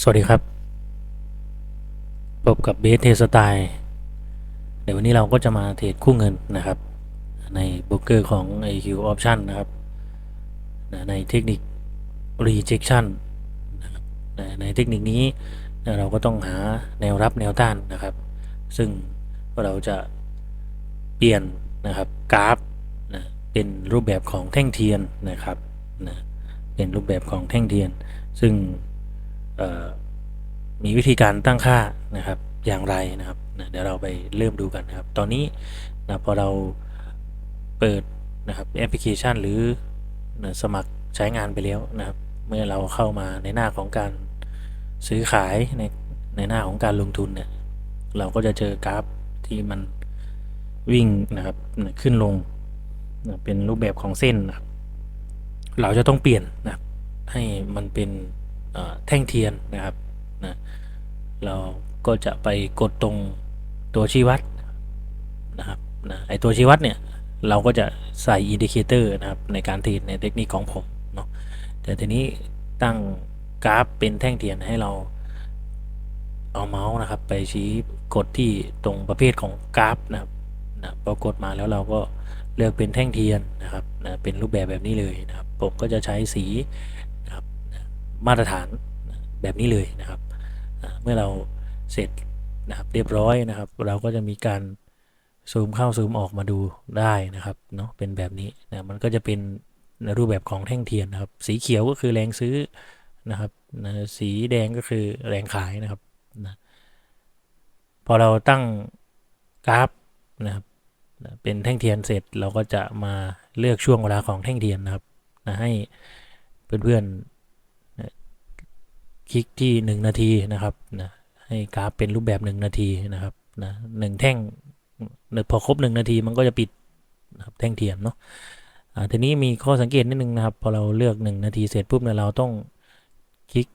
สวัสดีครับ พบกับเบสเทสไตล์เดี๋ยววันนี้เราก็จะมาเทรดคู่เงินนะครับ ในโบรกเกอร์ของ IQ Option นะครับ ในเทคนิค rejection นะครับนในเทคนิคนี้เราก็ต้องหาแนวรับแนวต้านนะครับ ซึ่งเราจะเปลี่ยนนะครับกราฟนะเป็นรูปแบบของแท่งเทียนนะครับนะเป็นรูปแบบของแท่งเทียน ซึ่ง มีวิธีการตั้งค่านะครับอย่างไรนะครับนะเดี๋ยวเราไปเริ่มดูกันนะครับ ตอนนี้นะพอเราเปิดนะครับแอปพลิเคชันหรือนะสมัครใช้งานไปแล้วนะครับ เมื่อเราเข้ามาในหน้าของการซื้อขายในในหน้าของการลงทุนเนี่ยเราก็จะเจอกราฟที่มันวิ่งนะครับขึ้นลงนะเป็นรูปแบบของเส้นนะครับเราจะต้องเปลี่ยนนะครับให้มันเป็น แท่งเทียนนะครับนะเราก็จะไปกดตรงตัวชี้วัดนะครับนะไอตัวชี้วัดเนี่ยเราก็จะใส่อินดิเคเตอร์นะครับในการเทรดในเทคนิคของผมเนาะแต่ทีนี้ตั้งกราฟเป็นแท่งเทียนให้เราเอาเมาส์นะครับ ไปชี้กดที่ตรงประเภทของกราฟนะครับนะพอกดมาแล้วเราก็เลือกเป็นแท่งเทียนนะครับนะเป็นรูปแบบแบบนี้เลยนะครับ ผมก็จะใช้สี มาตรฐานแบบนี้เลยนะครับ เมื่อเราเสร็จนะครับเรียบร้อยนะครับ เราก็จะมีการซูมเข้าซูมออกมาดูได้นะครับเนาะเป็นแบบนี้นะมันก็จะเป็นในรูปแบบของแท่งเทียนนะครับ สีเขียวก็คือแรงซื้อนะครับนะสีแดงก็คือแรงขายนะครับนะพอเราตั้งกราฟนะครับนะเป็นแท่งเทียนเสร็จเราก็จะมาเลือกช่วงเวลาของแท่งเทียนนะครับนะให้เพื่อนๆ คลิกที่ 1 นาทีนะครับนะให้กราฟเป็นรูปแบบ 1 นาทีนะครับนะหนึ่งแท่งพอครบ 1 นาทีมันก็จะปิดนะครับแท่งเทียนเนาะอ่าทีนี้มีข้อสังเกตนิดนึงนะครับ พอเราเลือก 1 นาทีเสร็จปุ๊บเนี่ยเราต้องคลิก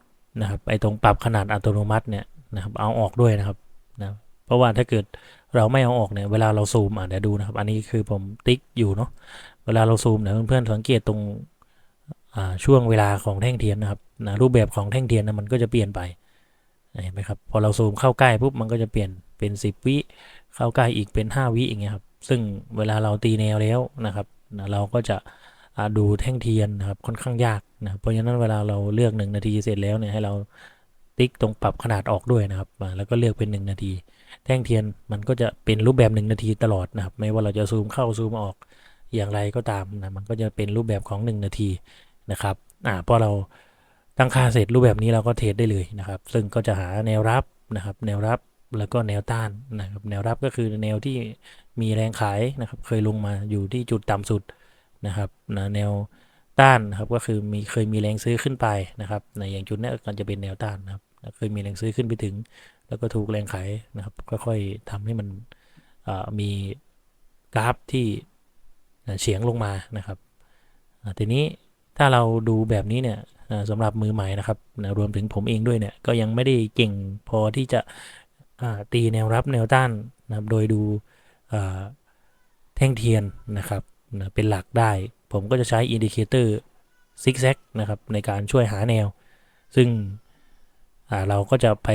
นะครับไอตรงปรับขนาดอัตโนมัติเนี่ยนะครับเอาออกด้วยนะครับนะเพราะว่าถ้าเกิดเราไม่เอาออกเนี่ยเวลาเราซูมอะเดี๋ยวดูนะครับ อันนี้คือผมติ๊กอยู่เนาะเวลาเราซูมเนี่ยเพื่อนๆสังเกตตรง ช่วงเวลาของแท่งเทียนนะครับนะรูปแบบของแท่งเทียนนะมันก็จะเปลี่ยนไปเห็นไหมครับพอเราซูมเข้าใกล้ปุ๊บมันก็จะเปลี่ยนเป็น 10 วิเข้าใกล้อีกเป็น 5 วิอย่างเงี้ยครับซึ่งเวลาเราตีแนวแล้วนะครับนะเราก็จะดูแท่งเทียนนะครับค่อนข้างยากนะครับเพราะฉะนั้นเวลาเราเลือก 1 นาทีเสร็จแล้วเนี่ยให้เราติ๊กตรงปรับขนาดออกด้วยนะครับแล้วก็เลือกเป็น 1 นาที แท่งเทียนมันก็จะเป็นรูปแบบ 1 นาทีตลอดนะครับไม่ว่าเราจะซูมเข้าซูมออกอย่างไรก็ตามนะมันก็จะเป็นรูปแบบของ 1 นาที นะครับอ่าพอเราตั้งค่าเสร็จรูปแบบนี้เราก็เทรดได้เลยนะครับ ซึ่งก็จะหาแนวรับนะครับ แนวรับแล้วก็แนวต้านนะครับ แนวรับก็คือแนวที่มีแรงขายนะครับ เคยลงมาอยู่ที่จุดต่ำสุดนะครับนะแนวต้านนะครับก็คือมีเคยมีแรงซื้อขึ้นไปนะครับในอย่างจุดนี้ก็จะเป็นแนวต้านนะครับ เคยมีแรงซื้อขึ้นไปถึง แล้วก็ถูกแรงขายนะครับค่อยๆทำให้มันมีกราฟที่เฉียงลงมานะครับทีนี้ ถ้าเราดูแบบนี้เนี่ยสำหรับมือใหม่นะครับนะรวมถึงผมเองด้วยเนี่ยก็ยังไม่ได้เก่งพอที่จะตีแนวรับแนวต้านนะครับโดยดูแท่งเทียนนะครับนะเป็นหลักได้ ผมก็จะใช้อินดิเคเตอร์ซิกแซกนะครับในการช่วยหาแนว ซึ่งเราก็จะไป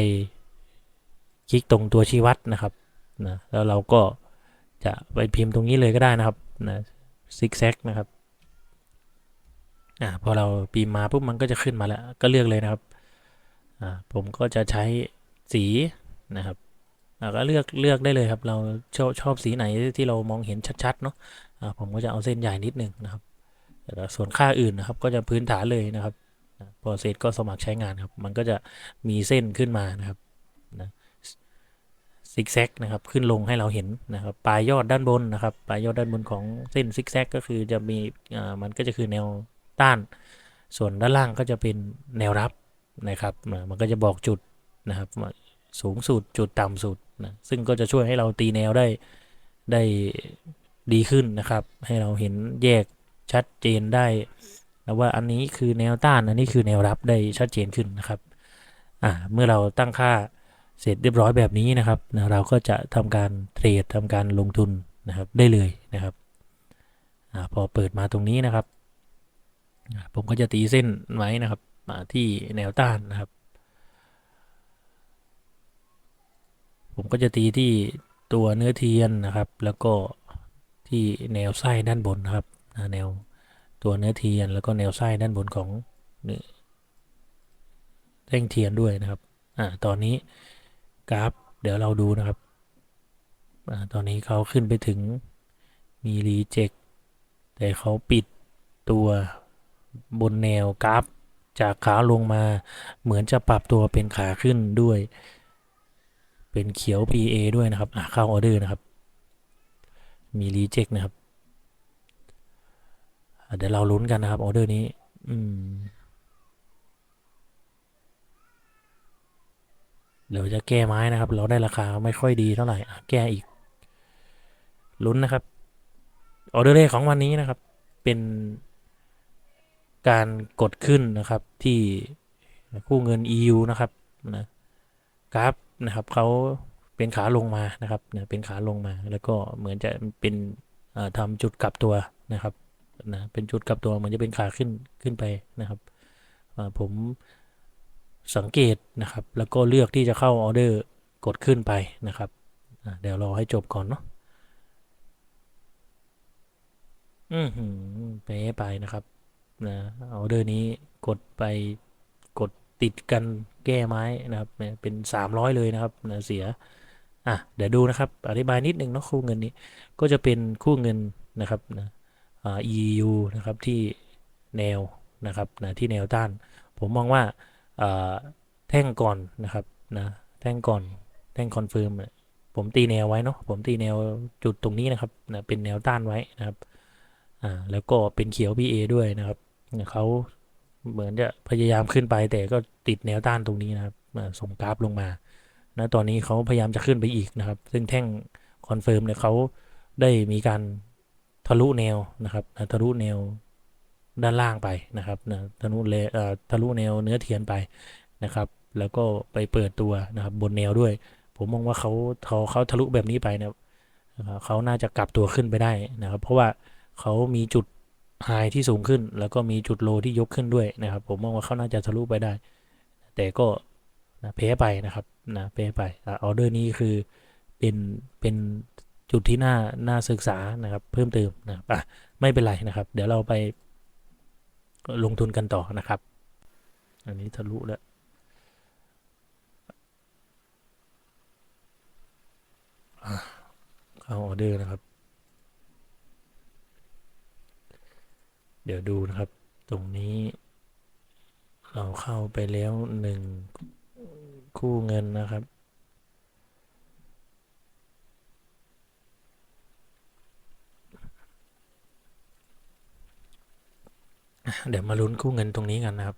คลิกตรงตัวชี้วัดนะครับนะแล้วเราก็จะไปพิมพ์ตรงนี้เลยก็ได้นะครับนะซิกแซกนะครับ อ่าพอเราพิมมาปุ๊บมันก็จะขึ้นมาแล้ว ก็เลือกเลยนะครับอ่าผมก็จะใช้สีนะครับอ่าก็เลือกเลือกได้เลยครับ เราชอบชอบสีไหนที่เรามองเห็นชัดๆเนาะอ่าผมก็จะเอาเส้นใหญ่นิดนึงนะครับแต่ส่วนค่าอื่นนะครับ ก็จะพื้นฐานเลยนะครับพอเสร็จก็สมัครใช้งานครับ มันก็จะมีเส้นขึ้นมานะครับนะซิกแซกนะครับขึ้นลงให้เราเห็นนะครับปลายยอดด้านบนนะครับ ปลายยอดด้านบนของเส้นซิกแซกก็คือจะมีอ่ามันก็จะคือแนว ต้าน ส่วนด้านล่างก็จะเป็นแนวรับนะครับมันก็จะบอกจุดนะครับสูงสุดจุดต่ำสุดนะซึ่งก็จะช่วยให้เราตีแนวได้ได้ดีขึ้นนะครับ ให้เราเห็นแยกชัดเจนได้แล้วว่าอันนี้คือแนวต้านอันนี้คือแนวรับได้ชัดเจนขึ้นนะครับอ่าเมื่อเราตั้งค่าเสร็จเรียบร้อยแบบนี้นะครับนะเราก็จะทำการเทรดทำการลงทุนนะครับได้เลยนะครับอ่าพอเปิดมาตรงนี้นะครับ ผมก็จะตีเส้นไว้นะครับ มาที่แนวต้านนะครับ ผมก็จะตีที่ตัวเนื้อเทียนนะครับ แล้วก็ที่แนวไส้ด้านบนนะครับแนวตัวเนื้อเทียนแล้วก็แนวไส้ด้านบนของเนื้อแท่งเทียนด้วยนะครับอ่าตอนนี้กราฟเดี๋ยวเราดูนะครับอ่าตอนนี้เขาขึ้นไปถึงมีรีเจ็คแต่เขาปิดตัว บนแนวกราฟจากขาลงมาเหมือนจะปรับตัวเป็นขาขึ้นด้วย เป็นเขียว PA ด้วยนะครับเข้าออเดอร์นะครับ มีรีเจ็คนะครับเดี๋ยวเราลุ้นกันนะครับออเดอร์นี้อืมเดี๋ยวจะแก้ไม้นะครับ เราได้ราคาไม่ค่อยดีเท่าไหร่แก้อีกลุ้นนะครับออเดอร์แรกของวันนี้นะครับ เป็น การกดขึ้นนะครับที่คู่เงิน EU นะครับนะกราฟนะครับเขาเป็นขาลงมานะครับเนี่ยเป็นขาลงมาแล้วก็เหมือนจะเป็นเอ่อทำจุดกลับตัวนะครับนะเป็นจุดกลับตัวเหมือนจะเป็นขาขึ้นขึ้นไปนะครับผมสังเกตนะครับ แล้วก็เลือกที่จะเข้าออเดอร์กดขึ้นไปนะครับเดี๋ยวรอให้จบก่อนเนาะอือหือเป๊ะไปนะครับ นะออเดอร์นี้กดไปกดติดกันแก้ไม้นะครับเป็น 300 เลยนะครับนะเสียอะเดี๋ยวดูนะครับ อธิบายนิดนึงเนาะคู่เงินนี้ก็จะเป็นคู่เงินนะครับนะอ่า EU นะครับที่แนวนะครับนะที่แนวต้าน ผมมองว่าอ่าแท่งก่อนนะครับนะแท่งก่อนแท่งคอนเฟิร์มผมตีแนวไว้เนาะผมตีแนวจุดตรงนี้นะครับนะเป็นแนวต้านไว้นะครับอ่าแล้วก็เป็นเขียว PA ด้วยนะครับ เนี่ยเขาเหมือนจะพยายามขึ้นไป แต่ก็ติดแนวต้านตรงนี้นะครับส่งกราฟลงมานะตอนนี้เขาพยายามจะขึ้นไปอีกนะครับ ซึ่งแท่งคอนเฟิร์มเนี่ยเขาได้มีการทะลุแนวนะครับนะทะลุแนวด้านล่างไปนะครับนะทะลุเลเอ่อทะลุแนวเนื้อเทียนไปนะครับ แล้วก็ไปเปิดตัวนะครับบนแนวด้วย ผมมองว่าเขาเขาเขาทะลุแบบนี้ไปเนี่ยเขาน่าจะกลับตัวขึ้นไปได้นะครับ เพราะว่าเขามีจุด ไฮที่สูงขึ้น แล้วก็มีจุดโลที่ยกขึ้นด้วยนะครับ ผมมองว่าเขาน่าจะทะลุไปได้ แต่ก็นะแพ้ไปนะครับนะแพ้ไปออเดอร์นี้คือเป็นเป็นจุดที่น่าน่าศึกษานะครับ เพิ่มเติมนะครับอะไม่เป็นไรนะครับ เดี๋ยวเราไปลงทุนกันต่อนะครับ อันนี้ทะลุแล้วเข้าออเดอร์นะครับ เดี๋ยวดูนะครับ ตรงนี้ เราเข้าไปแล้วหนึ่งคู่เงินนะครับ เดี๋ยวมาลุ้นคู่เงินตรงนี้กันนะครับ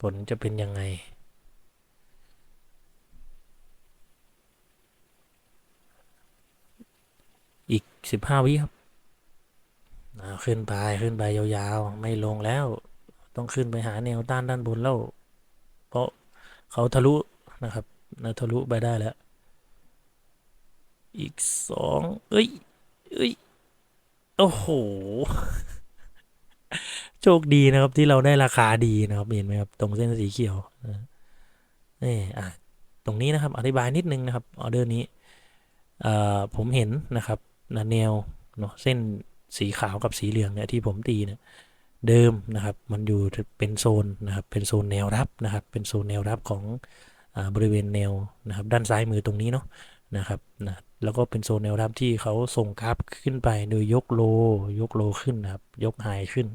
ผลจะเป็นยังไงอีกสิบห้าวิครับ ขึ้นไปขึ้นไปยาวๆ ไม่ลงแล้ว ต้องขึ้นไปหาแนวต้านด้านบนแล้ว เพราะเขาทะลุนะครับนะทะลุไปได้แล้ว อีกสองเอ้ยเอ้ยโอ้โห โชคดีนะครับที่เราได้ราคาดีนะครับเห็นไหมครับ ตรงเส้นสีเขียวนี่อะตรงนี้นะครับ อธิบายนิดนึงนะครับออเดอร์นี้อ่อผมเห็นนะครับนะแนวเนาะเส้น สีขาวกับสีเหลืองเนี่ยที่ผมตีเนี่ยเดิมนะครับมันอยู่เป็นโซนนะครับเป็นโซนแนวรับนะครับเป็นโซนแนวรับของอบริเวณแนวนะครับด้านซ้ายมือตรงนี้เนาะนะครับนะแล้วก็เป็นโซนแนวรับที่เขาส่งกราฟขึ้นไปโดยยกโลยกโลขึ้นนะครับยกไฮขึ้น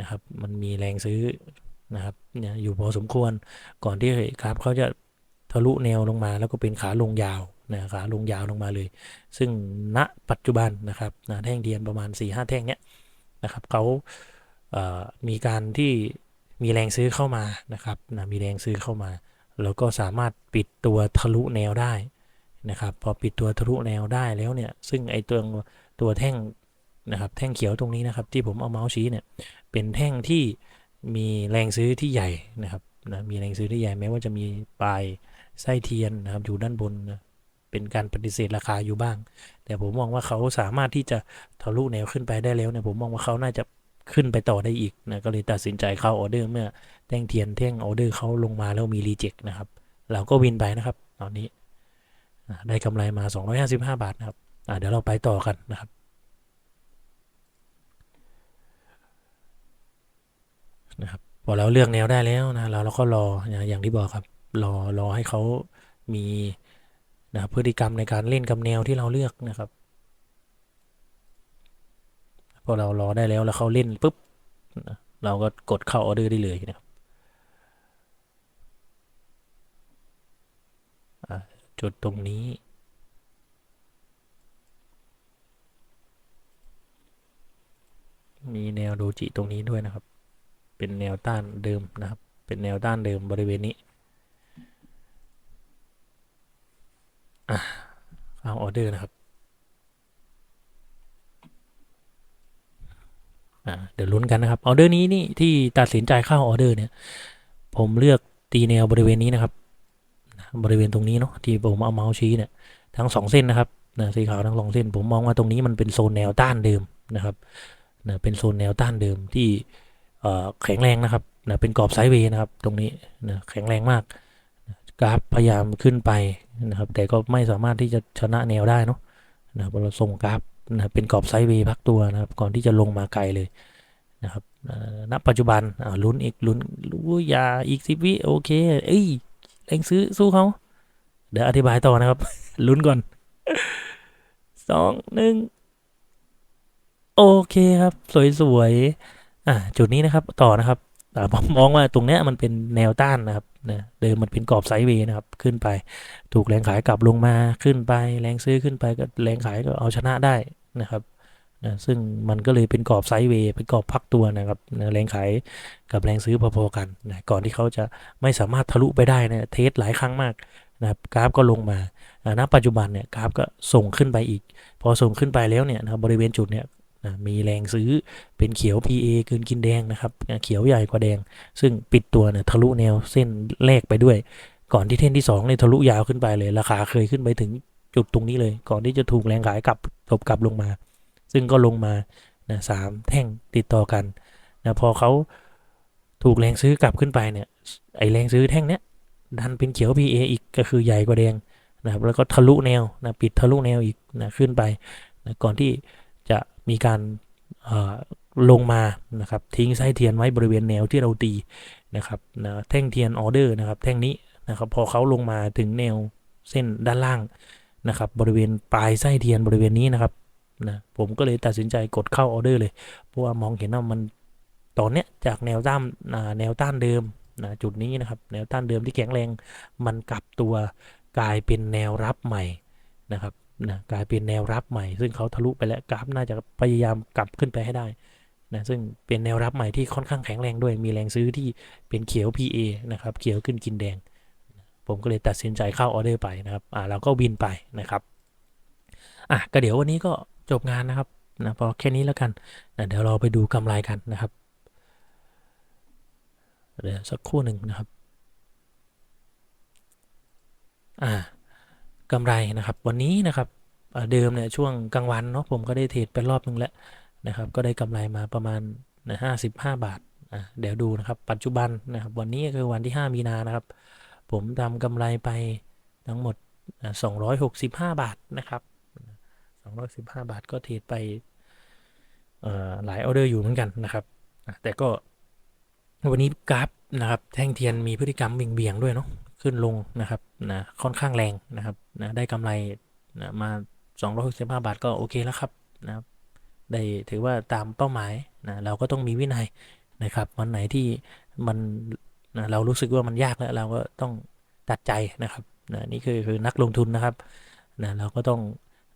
นะครับมันมีแรงซื้อนะครับเนี่ยอยู่พอสมควรก่อนที่กราฟเขาจะทะลุแนวลงมาแล้วก็เป็นขาลงยาว นะขาลงยาวลงมาเลย ซึ่งณปัจจุบันนะครับนะแท่งเทียนประมาณ 4-5แท่งเนี้ยนะครับเขาเมีการที่มีแรงซื้อเข้ามานะครับนะมีแรงซื้อเข้ามา แล้วก็สามารถปิดตัวทะลุแนวได้นะครับพอปิดตัวทะลุแนวได้แล้วเนี่ยซึ่งไอตัวตัวแท่งนะครับแท่งเขียวตรงนี้นะครับที่ผมเอาเมาส์ชี้เนี่ยเป็นแท่งที่มีแรงซื้อที่ใหญ่นะครับนะมีแรงซื้อที่ใหญ่แม้ว่าจะมีปลายไส้เทียนนะครับอยู่ด้านบนนะ เป็นการปฏิเสธราคาอยู่บ้าง แต่ผมมองว่าเขาสามารถที่จะทะลุแนวขึ้นไปได้แล้วเนี่ยผมมองว่าเขาน่าจะขึ้นไปต่อได้อีกนะก็เลยตัดสินใจเข้าออเดอร์เมื่อแท่งเทียนแท่งออเดอร์เขาลงมาแล้วมีรีเจ็คนะครับ เราก็วินไปนะครับ ตอนนี้ได้กำไรมา 255 บาทนะครับเดี๋ยวเราไปต่อกันนะครับนะครับพอเราเลือกแนวได้แล้วนะเราเราก็รออย่างที่บอกครับ รอรอให้เขามี นะครับพฤติกรรมในการเล่นกับแนวที่เราเลือกนะครับพอเรารอได้แล้วแล้วเขาเล่นปุ๊บนะเราก็กดเข้าออเดอร์ได้เลยนะครับจุดตรงนี้ มีแนวโดจิตรงนี้ด้วยนะครับ เป็นแนวต้านเดิมนะครับ เป็นแนวต้านเดิมบริเวณนี้ อะเอาออเดอร์นะครับ อ่าเดี๋ยวลุ้นกันนะครับออเดอร์นี้นี่ที่ตัดสินใจเข้าออเดอร์เนี่ย ผมเลือกตีแนวบริเวณนี้นะครับ บริเวณตรงนี้เนาะที่ผมเอาเมาส์ชี้เนี่ยทั้งสองเส้นนะครับนะสีขาวทั้งสองเส้น ผมมองว่าตรงนี้มันเป็นโซนแนวต้านเดิมนะครับนะเป็นโซนแนวต้านเดิมที่แข็งแรงนะครับนะเป็นกรอบไซด์เวย์นะครับ ตรงนี้นะแข็งแรงมากกราฟพยายามขึ้นไป นะครับ แต่ก็ไม่สามารถที่จะชนะแนวได้เนาะนะครับเราส่งกราฟนะเป็นกรอบไซด์เวย์พักตัวนะครับ ก่อนที่จะลงมาไกลเลยนะครับณปัจจุบันลุ้นอีกลุ้นรู้ยาอีกสิบวิโอเค เอ้ยแรงซื้อสู้เขาเดี๋ยวอธิบายต่อนะครับ ลุ้นก่อนสองหนึ่งโอเคครับ สวยๆอ่าจุดนี้นะครับต่อนะครับผมมองว่าตรงเนี้ยมันเป็นแนวต้านนะครับ นะเดิมมันเป็นกรอบไซด์เวย์นะครับ ขึ้นไป ถูกแรงขายกลับลงมาขึ้นไป แรงซื้อขึ้นไปก็แรงขายก็เอาชนะได้นะครับนะซึ่งมันก็เลยเป็นกรอบไซด์เวย์เป็นกรอบพักตัวนะครับนะแรงขายกับแรงซื้อพอๆกันนะก่อนที่เขาจะไม่สามารถทะลุไปได้นะเทสหลายครั้งมากนะครับกราฟก็ลงมาณปัจจุบันเนี่ยกราฟก็ส่งขึ้นไปอีก พอส่งขึ้นไปแล้วเนี่ยนะครับบริเวณจุดเนี่ย นะมีแรงซื้อเป็นเขียว PA เกินกินแดงนะครับ เขียวใหญ่กว่าแดง ซึ่งปิดตัวเนี่ยทะลุแนวเส้นแรกไปด้วย ก่อนที่เส้นที่2เนี่ยทะลุยาวขึ้นไปเลย ราคาเคยขึ้นไปถึงจุดตรงนี้เลย ก่อนที่จะถูกแรงขายกลับตบกลับลงมา ซึ่งก็ลงมานะสามแท่งติดต่อกันนะพอเขาถูกแรงซื้อกลับขึ้นไปเนี่ยไอแรงซื้อแท่งเนี้ยดันเป็นเขียว PA อีกก็คือใหญ่กว่าแดงนะครับแล้วก็ทะลุแนวนะปิดทะลุแนวอีกนะขึ้นไปนะก่อนที่ มีการลงมานะครับทิ้งไส้เทียนไว้บริเวณแนวที่เราตีนะครับนะแท่งเทียนออเดอร์นะครับแท่งนี้นะครับพอเขาลงมาถึงแนวเส้นด้านล่างนะครับบริเวณปลายไส้เทียนบริเวณนี้นะครับนะผมก็เลยตัดสินใจกดเข้าออเดอร์เลย เพราะว่ามองเห็นว่ามันตอนเนี้ยจากแนวต้านแนวต้านเดิมนะจุดนี้นะครับแนวต้านเดิมที่แข็งแรงมันกลับตัวกลายเป็นแนวรับใหม่นะครับ นะกลายเป็นแนวรับใหม่ ซึ่งเขาทะลุไปแล้วกราฟน่าจะพยายามกลับขึ้นไปให้ได้นะซึ่งเป็นแนวรับใหม่ที่ค่อนข้างแข็งแรงด้วย มีแรงซื้อที่เป็นเขียว PA นะครับเขียวขึ้นกินแดง ผมก็เลยตัดสินใจเข้าออเดอร์ไปนะครับอ่าเราก็วินไปนะครับอะก็เดี๋ยววันนี้ก็จบงานนะครับนะพอแค่นี้แล้วกันนะเดี๋ยวเราไปดูกำไรกันนะครับเดี๋ยวสักครู่หนึ่งนะครับ อ่า กำไรนะครับ วันนี้นะครับเดิมเนี่ยช่วงกลางวันเนาะผมก็ได้เทรดไปรอบนึงแล้วนะครับ ก็ได้กำไรมาประมาณห้าสิบห้าบาทอ่าเดี๋ยวดูนะครับ ปัจจุบันนะครับ วันนี้คือวันที่ 5 มีนานะครับ ผมทำกำไรไปทั้งหมดสองร้อยหกสิบห้าบาทนะครับสองร้อยสิบห้าบาทก็เทรดไปหลายออเดอร์อยู่เหมือนกันนะครับ แต่ก็วันนี้กราฟนะครับ แท่งเทียนมีพฤติกรรมเบี่ยงๆด้วยเนาะ ขึ้นลงนะครับนะค่อนข้างแรงนะครับนะได้กำไรนะมา 265 บาทก็โอเคแล้วครับนะครับได้ถือว่าตามเป้าหมายนะเราก็ต้องมีวินัยนะครับ วันไหนที่มันนะเรารู้สึกว่ามันยากแล้วเราก็ต้องตัดใจนะครับนะนี่คือคือนักลงทุนนะครับนะเราก็ต้อง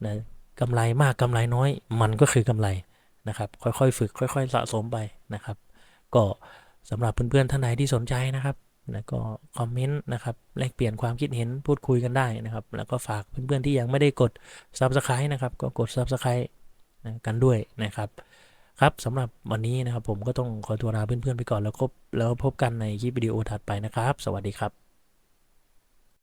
นะกำไรมากกำไรน้อย มันก็คือกำไรนะครับ ค่อยๆ ฝึก ค่อย ๆ สะสมไปนะครับ ก็สำหรับเพื่อนๆท่านใดที่สนใจนะครับ แล้วก็คอมเมนต์นะครับแลกเปลี่ยนความคิดเห็นพูดคุยกันได้นะครับ แล้วก็ฝากเพื่อนๆที่ยังไม่ได้กด Subscribe นะครับ ก็กด Subscribe กันด้วยนะครับครับสำหรับวันนี้นะครับผมก็ต้องขอตัวลาเพื่อนๆไปก่อนแล้วก็แล้วพบกันในคลิปวิดีโอถัดไปนะครับ สวัสดีครับ